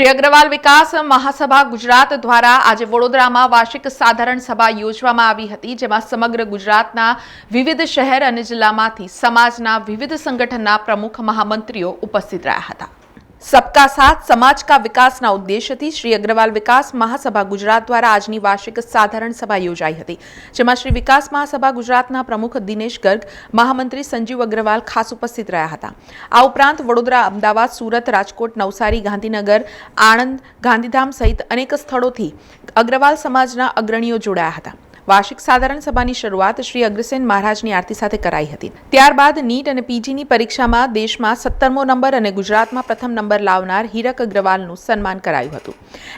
શ્રી અગ્રવાલ વિકાસ મહાસભા ગુજરાત દ્વારા આજે વડોદરામાં વાર્ષિક સાધારણ સભા યોજવામાં આવી હતી, જેમાં સમગ્ર ગુજરાતના વિવિધ શહેર અને જિલ્લામાંથી સમાજના વિવિધ સંગઠનના પ્રમુખ મહામંત્રીઓ ઉપસ્થિત રહ્યા હતા. સબકા સાથ સમાજ કા વિકાસના ઉદ્દેશ્યથી શ્રી અગ્રવાલ વિકાસ મહાસભા ગુજરાત દ્વારા આજની વાર્ષિક સાધારણ સભા યોજાઈ હતી જેમાં શ્રી વિકાસ મહાસભા ગુજરાતના પ્રમુખ દિનેશ ગર્ગ મહામંત્રી સંજીવ અગ્રવાલ ખાસ ઉપસ્થિત રહ્યા હતા આ ઉપરાંત વડોદરા અમદાવાદ સુરત રાજકોટ નવસારી ગાંધીનગર આણંદ ગાંધીધામ સહિત અનેક સ્થળોથી અગ્રવાલ સમાજના અગ્રણીઓ જોડાયા હતા વાર્ષિક સાધારણ સભાની શરૂઆત શ્રી અગ્રસેન મહારાજની આરતી સાથે કરાઈ હતી. ત્યારબાદ નીટ અને પીજીની પરીક્ષામાં દેશમાં સત્તરમો નંબર અને ગુજરાતમાં પ્રથમ નંબર લાવનાર હીરક અગ્રવાલનું સન્માન કરાયું હતું.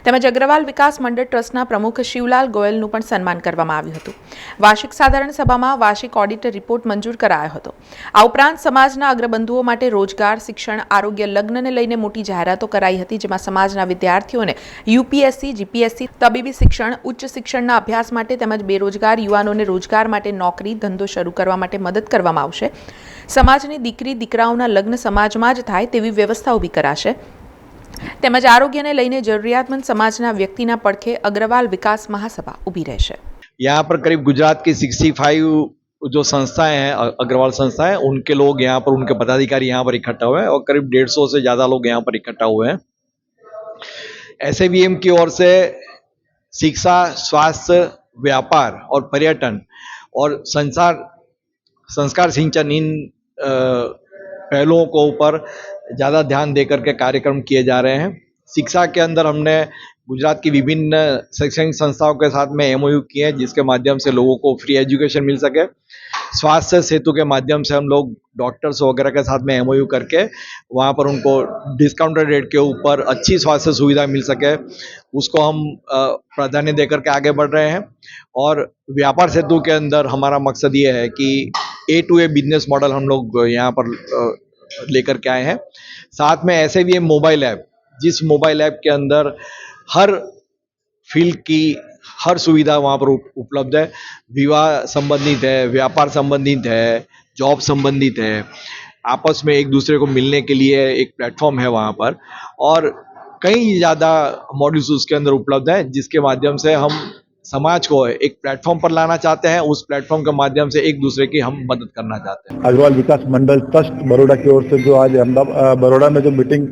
તેમજ અગ્રવાલ વિકાસ મંડળ ટ્રસ્ટના પ્રમુખ શિવલાલ ગોયલનું પણ સન્માન કરવામાં આવ્યું હતું. વાર્ષિક સાધારણ સભામાં વાર્ષિક ઓડિટ રિપોર્ટ મંજૂર કરાયો હતો. આ ઉપરાંત સમાજના અગ્રબંધુઓ માટે રોજગાર, શિક્ષણ, આરોગ્ય, લગ્નને લઈને મોટી જાહેરાતો કરાઈ હતી, જેમાં સમાજના વિદ્યાર્થીઓને યુપીએસસી, જીપીએસસી, તબીબી શિક્ષણ, ઉચ્ચ શિક્ષણના અભ્યાસ માટે તેમજ બેરોજગાર યુવાનોને રોજગાર માટે નોકરી ધંધો શરૂ કરવા માટે મદદ કરવામાં આવશે સમાજની દીકરી દીકરાઓના લગ્ન સમાજમાં જ થાય તેવી વ્યવસ્થા ઊભી કરાશે તેમજ આરોગ્યને લઈને જરૂરિયાતમંદ સમાજના વ્યક્તિના પડખે અગ્રવાલ વિકાસ મહાસભા ઊભી રહેશે यहाँ पर करीब गुजरात की 65 जो संस्थाएं हैं अ- अग्रवाल संस्थाएं उनके लोग यहाँ पर उनके पदाधिकारी यहाँ पर इकट्ठा हुए हैं और करीब डेढ़ सौ से ज़्यादा लोग यहाँ पर इकट्ठा हुए हैं एस की ओर से शिक्षा स्वास्थ्य व्यापार और पर्यटन और संसार, संस्कार सिंचन इन पहलुओं को ऊपर ज़्यादा ध्यान दे करके कार्यक्रम किए जा रहे हैं। शिक्षा के अंदर हमने गुजरात की विभिन्न शैक्षणिक संस्थाओं के साथ में एमओयू किए हैं, जिसके माध्यम से लोगों को फ्री एजुकेशन मिल सके। स्वास्थ्य सेतु के माध्यम से हम लोग डॉक्टर्स वगैरह के साथ में एमओयू करके, वहाँ पर उनको डिस्काउंटेड रेट के ऊपर अच्छी स्वास्थ्य सुविधा मिल सके। उसको हम प्राधान्य देकर के आगे बढ़ रहे हैं। और व्यापार सेतु के अंदर हमारा मकसद ये है कि A to A business model हम लोग यहाँ पर लेकर के आए हैं। साथ में ऐसे भी मोबाइल ऐप जिस मोबाइल ऐप के अंदर हर फ़ील्ड की हर सुविधा वहाँ पर उपलब्ध है। विवाह संबंधित है, व्यापार संबंधित है, जॉब संबंधित है। आपस में एक दूसरे को मिलने के लिए एक प्लेटफॉर्म है वहाँ पर। और कई ज़्यादा मॉड्यूल्स उसके अंदर उपलब्ध हैं, जिसके माध्यम से हम समाज को एक प्लेटफॉर्म पर लाना चाहते हैं, उस प्लेटफॉर्म के माध्यम से एक दूसरे की हम मदद करना चाहते हैं। अग्रवाल विकास मंडल ट्रस्ट बड़ोड़ा की ओर से जो आज अहमदाबाद बड़ोड़ा में जो मीटिंग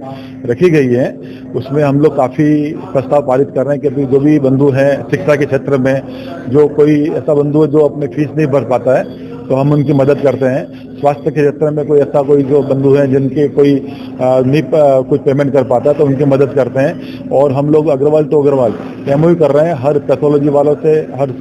रखी गई है, उसमें हम लोग काफ़ी प्रस्ताव पारित कर रहे हैं कि जो भी बंधु हैं शिक्षा के क्षेत्र में, जो कोई ऐसा बंधु है जो अपने फ़ीस नहीं भर पाता है तो हम उनकी मदद करते हैं। स्वास्थ्य के क्षेत्र में कोई ऐसा कोई जो बंधु हैं जिनके कोई नहीं कुछ पेमेंट कर पाता तो उनकी मदद करते हैं। और हम लोग अग्रवाल तो अग्रवाल एमओ कर रहे हैं, हर पैथोलॉजी वालों से, हर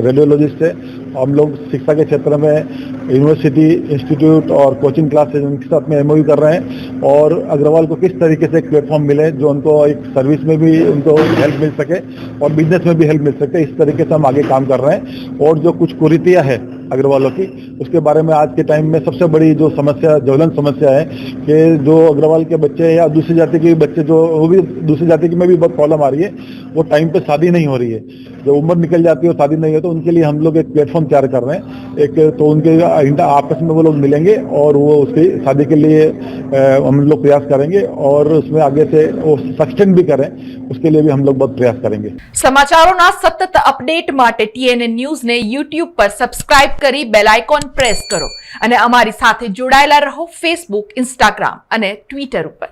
रेडियोलॉजिस्ट से। हम लोग शिक्षा के क्षेत्र में यूनिवर्सिटी इंस्टीट्यूट और कोचिंग क्लासेज उनके साथ में एमओ कर रहे हैं। और अग्रवाल को किस तरीके से एक प्लेटफॉर्म मिले, जो उनको एक सर्विस में भी उनको हेल्प मिल सके और बिज़नेस में भी हेल्प मिल सके, इस तरीके से हम आगे काम कर रहे हैं। और जो कुछ कुरीतियाँ है अग्रवालों की उसके बारे में आज के टाइम में सबसे बड़ी जो समस्या ज्वलन समस्या है कि जो अग्रवाल के बच्चे या दूसरी जाति के बच्चे जो वो भी दूसरी जाति की में भी बहुत प्रॉब्लम आ रही है वो टाइम पे शादी नहीं हो रही है जब उम्र निकल जाती है और शादी नहीं हो तो उनके लिए हम लोग एक प्लेटफॉर्म तैयार कर रहे हैं एक तो उनके इंटर आपस में वो लोग मिलेंगे और वो उसकी शादी के लिए अ, हम लोग प्रयास करेंगे और उसमें आगे से वो सक्षम भी करें उसके लिए भी हम लोग बहुत प्रयास करेंगे સમાચારોના સતત અપડેટ માટે ટીએનએ ન્યૂઝને યુટ્યુબ પર સબસ્ક્રાઇબ કરી બેલ આઇકોન પ્રેસ કરો. અને અમારી સાથે જોડાયેલા રહો ફેસબુક ઇન્સ્ટાગ્રામ અને ટ્વિટર ઉપર.